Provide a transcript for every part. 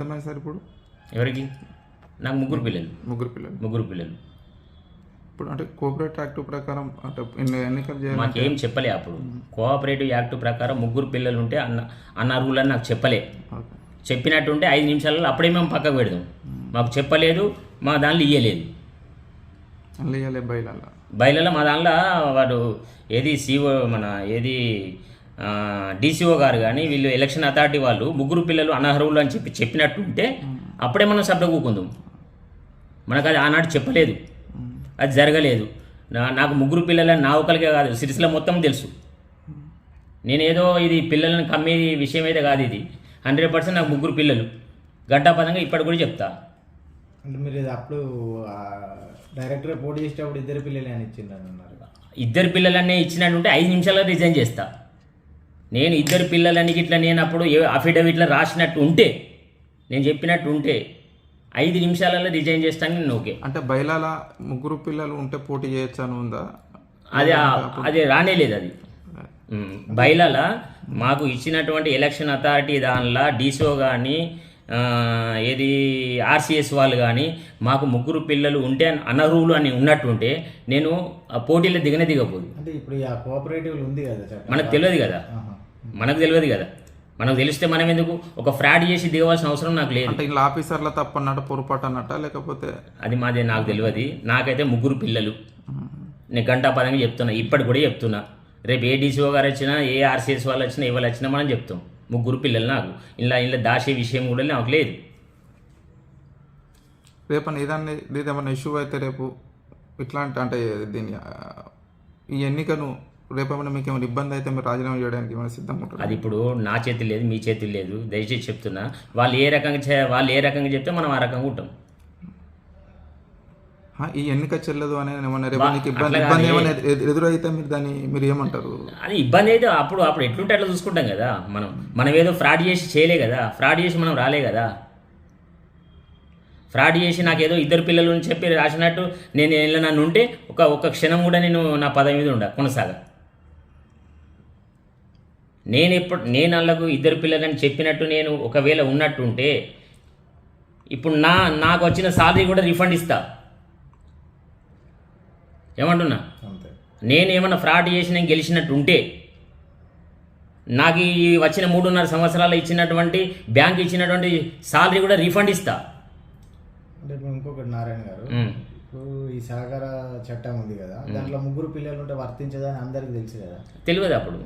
Sir ఇప్పుడు? ఎవరికి? నాకు ముగ్గురు పిల్లలు. ముగ్గురు పిల్లలు. ముగ్గురు పిల్లలు. ఇప్పుడు అంటే కోఆపరేట్ యాక్ట్ ప్రకారం అంటే ఎన్ని ఎన్నికలు చేయాలి మాకేం చెప్పలే అప్పుడు. కోఆపరేటివ్ యాక్ట్ ప్రకారం ముగ్గురు పిల్లలు ఉంటే అన్న అనర్హులని నాకు చెప్పలే. చెప్పినట్టుంటే ఐదు నిమిషాలలో అప్పుడే మేము పక్కకు పెడదాం. మాకు చెప్పలేదు మా దానిలో ఇయ్యలేదు. బయలల్లా బయలలో మా దానిలో వాడు ఏది సిఓ మన ఏది డీసీఓ గారు కానీ వీళ్ళు ఎలక్షన్ అథారిటీ వాళ్ళు ముగ్గురు పిల్లలు అనర్హులు అని చెప్పి చెప్పినట్టుంటే అప్పుడే మనం సభ్య కూకుందాం. మనకు అది ఆనాడు చెప్పలేదు. అది జరగలేదు. నాకు ముగ్గురు పిల్లలని నా ఒకరికే కాదు సిరిసిల మొత్తం తెలుసు. నేనేదో ఇది పిల్లలను కమ్మే విషయం అయితే కాదు ఇది. హండ్రెడ్ పర్సెంట్ నాకు ముగ్గురు పిల్లలు. గంటాపదంగా ఇప్పటి కూడా చెప్తా. అంటే మీరు అప్పుడు ఆ, డైరెక్ట్గా పోటీ చేసేటప్పుడు ఇద్దరు పిల్లలే అని ఇచ్చిందని అన్నారు ఇద్దరు పిల్లలన్నీ ఇచ్చినట్టుంటే ఐదు నిమిషాల్లో రిజైన్ చేస్తా. నేను ఇద్దరు పిల్లలని ఇట్లా నేను అప్పుడు ఏ అఫిడవిట్లో రాసినట్టు ఉంటే నేను చెప్పినట్టు ఉంటే ఐదు నిమిషాలలో రిజైన్ చేస్తాను నేను ఓకే. అంటే బయలాల ముగ్గురు పిల్లలు ఉంటే పోటీ చేయొచ్చు అని ఉందా? అది ఆ- అది రానేలేదు అది. బయలాల మాకు ఇచ్చినటువంటి ఎలక్షన్ అథారిటీ దానిలో డీసీఓ కానీ ఏది ఆర్సీఎస్ వాళ్ళు కానీ మాకు ముగ్గురు పిల్లలు ఉంటే అనర్హులు అని ఉన్నట్టుంటే నేను ఆ పోటీలో దిగనే దిగపోదు అంటే ఇప్పుడు ఆ కోఆపరేటివ్ ఉంది కదా మనకు తెలియదు కదా. మనకు తెలియదు కదా. మనకు తెలిస్తే మనం ఎందుకు ఒక ఫ్రాడ్ చేసి దిగవలసిన అవసరం నాకు లేదు. అంటే ఇలా ఆఫీసర్ల తప్పన్నట్టు పొరపాటు అన్నట్ట లేకపోతే? అది మాది నాకు తెలియదు. నాకైతే ముగ్గురు పిల్లలు. నేను గంటా పదంగా చెప్తున్నా. ఇప్పటి కూడా చెప్తున్నా. రేపు ఏ డీసీఓ గారు వచ్చినా ఏ ఆర్సీఎస్ వాళ్ళు వచ్చినా ఎవరు వచ్చినా మనం చెప్తాం. ముగ్గురు పిల్లలు నాకు. ఇలా ఇలా దాచే విషయం కూడా నాకు లేదు. రేపు ఏదాన్ని ఏదేమన్నా ఇష్యూ అయితే రేపు ఇట్లాంటి అంటే దీని ఈ ఎన్నికను రేపు ఏమైనా మీకు ఏమైనా ఇబ్బంది అయితే మీరు రాజీనామా చేయడానికి ఏమైనా సిద్ధంగా ఉంటారు? అది ఇప్పుడు నా చేతి లేదు మీ చేతి లేదు. దయచేసి చెప్తున్నా వాళ్ళు ఏ రకంగా చే వాళ్ళు ఏ రకంగా చెప్తే మనం ఆ రకంగా ఉంటాం. ఈ ఎన్నిక చెల్లదు అని ఏమన్నా రేపు ఇబ్బంది ఇబ్బంది. ఏమైనా ఎదు- ఎదురైతే మీరు దాన్ని మీరు ఏమంటారు? అది ఇబ్బంది అయితే అప్పుడు అప్పుడు ఎట్లుంటే అట్లా చూసుకుంటాం కదా. మనం మనం ఏదో ఫ్రాడ్ చేసి చేయలే కదా. ఫ్రాడ్ చేసి మనం రాలే కదా. ఫ్రాడ్ చేసి నాకేదో ఇద్దరు పిల్లలు అని చెప్పి రాసినట్టు నేను ఇలా నన్ను ఉంటే ఒక ఒక్క క్షణం కూడా నేను నా పదవి మీద ఉండ కొనసాగ. నేను ఎప్పుడు నేను వాళ్ళకు ఇద్దరు పిల్లలని చెప్పినట్టు నేను ఒకవేళ ఉన్నట్టు ఉంటే ఇప్పుడు నా నాకు వచ్చిన సాలరీ కూడా రిఫండ్ ఇస్తా. ఏమంటున్నా? నేను ఏమన్నా ఫ్రాడ్ చేసి నేను గెలిచినట్టు ఉంటే నాకు ఈ వచ్చిన మూడున్నర సంవత్సరాలు ఇచ్చినటువంటి బ్యాంక్ ఇచ్చినటువంటి సాలరీ కూడా రీఫండ్ ఇస్తా. అంటే ఇప్పుడు ఇంకొకటి నారాయణ గారు. ఇప్పుడు ఈ సహకార చట్టం ఉంది కదా దాంట్లో ముగ్గురు పిల్లలు ఉంటే వర్తించదని అందరికి తెలుసు కదా. తెలియదు అప్పుడు.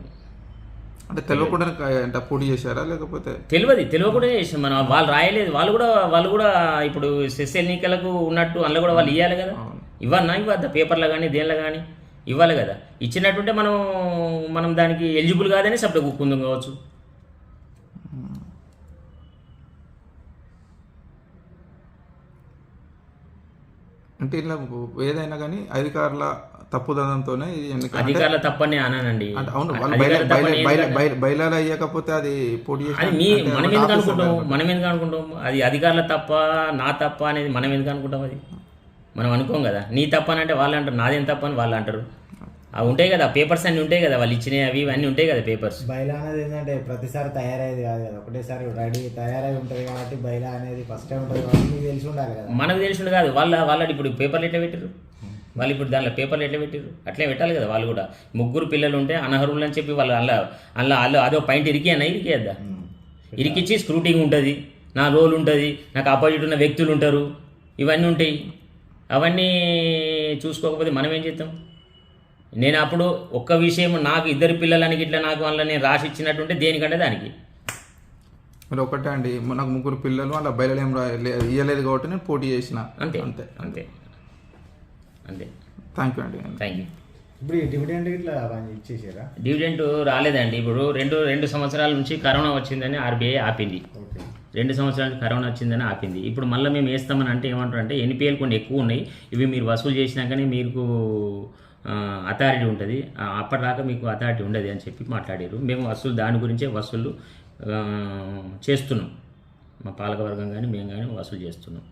అంటే తెలియకుండా అంటే పోటీ చేశారా? లేకపోతే తెలియదు తెలియకుండా చేసాం మనం వాళ్ళు రాయలేదు. వాళ్ళు కూడా వాళ్ళు కూడా ఇప్పుడు సెస్ ఎన్నికలకు ఉన్నట్టు అందులో కూడా వాళ్ళు ఇవ్వాలి కదా. ఇవ్వన్నా ఇవ్వద్దా? పేపర్లో కానీ దేనిలో కానీ? ఇవ్వాలి కదా. ఇచ్చినట్టుంటే మనం మనం దానికి ఎలిజిబుల్ కాదని సపరేట్ కూకుందాం కావచ్చు. అంటే ఇలా ఏదైనా కానీ అధికారుల తప్పుదనంతోనే ఈ ఎన్నిక అంటే- అధికారుల తప్పని అనానండి. అంటే అవును బయలాలు అయ్యకపోతే అది పోటీ మీ మనం ఎందుకు అనుకుంటాం. మనం ఎందుకు అనుకుంటాం? అది అధికారుల తప్ప నా తప్ప అనేది మనం ఎందుకు అనుకుంటాం అది? మనం అనుకోం కదా. నీ తప్ప అని అంటే వాళ్ళు అంటారు. నాదేం తప్ప అని వాళ్ళు అంటారు. అవి ఉంటాయి కదా. పేపర్స్ అన్నీ ఉంటాయి కదా. వాళ్ళు ఇచ్చినవి అవి ఇవన్నీ ఉంటాయి కదా పేపర్స్. బయలా అనేది ఏంటంటే ప్రతిసారి తయారయ్యేది కాదు కదా. ఒకటేసారి రెడీ తయారై ఉంటుంది కాబట్టి బయలా అనేది ఫస్ట్ టైం ఉంటుంది కాబట్టి మీకు తెలిసి ఉండాలి కదా. మనకు తెలిసిండు కాదు. వాళ్ళ వాళ్ళ ఇప్పుడు పేపర్లు ఎట్లా పెట్టారు వాళ్ళు ఇప్పుడు దానిలో పేపర్లు ఎట్లా పెట్టారు అట్లే పెట్టాలి కదా వాళ్ళు కూడా. ముగ్గురు పిల్లలు ఉంటే అనర్హులు అని చెప్పి వాళ్ళు అలా అలా అలా అదో పాయింట్ ఇరికి అన్న ఇరికేద్దా ఇరికిచ్చి స్క్రూటింగ్ ఉంటుంది. నా రోల్ ఉంటుంది. నాకు ఆపోజిట్ ఉన్న వ్యక్తులు ఉంటారు. ఇవన్నీ ఉంటాయి. అవన్నీ చూసుకోకపోతే మనం ఏం చేస్తాం నేను అప్పుడు ఒక్క విషయం నాకు ఇద్దరు పిల్లలనికి ఇట్లా నాకు వాళ్ళ నేను రాసి ఇచ్చినట్టుంటే దేనికంటే దానికి. మీరు ఒకటే అండి. నాకు ముగ్గురు పిల్లలు అలా బయలు ఏం ఇయ్యలేదు కాబట్టి నేను పోటీ చేసిన. అంతే అంతే. అంతే. అంతే. థ్యాంక్ యూ అండి థ్యాంక్ యూ ఇప్పుడు ఈ డివిడెండ్ ఇట్లా ఇచ్చేసారా? డివిడెంట్ రాలేదండి. ఇప్పుడు రెండు రెండు సంవత్సరాల నుంచి కరోనా వచ్చిందని ఆర్బీఐ ఆపింది. ఓకే. రెండు సంవత్సరాల నుంచి కరోనా వచ్చిందని ఆపింది. ఇప్పుడు మళ్ళీ మేము వేస్తామని అంటే ఏమంటారు అంటే ఎన్పిఎల్ కొన్ని ఎక్కువ ఉన్నాయి. ఇవి మీరు వసూలు చేసినాకనే మీకు అథారిటీ ఉంటుంది. అప్పటిదాకా మీకు అథారిటీ ఉండదు అని చెప్పి మాట్లాడారు. మేము వసూలు దాని గురించే వసూలు చేస్తున్నాం. మా పాలకవర్గం కానీ మేము కానీ వసూలు చేస్తున్నాం.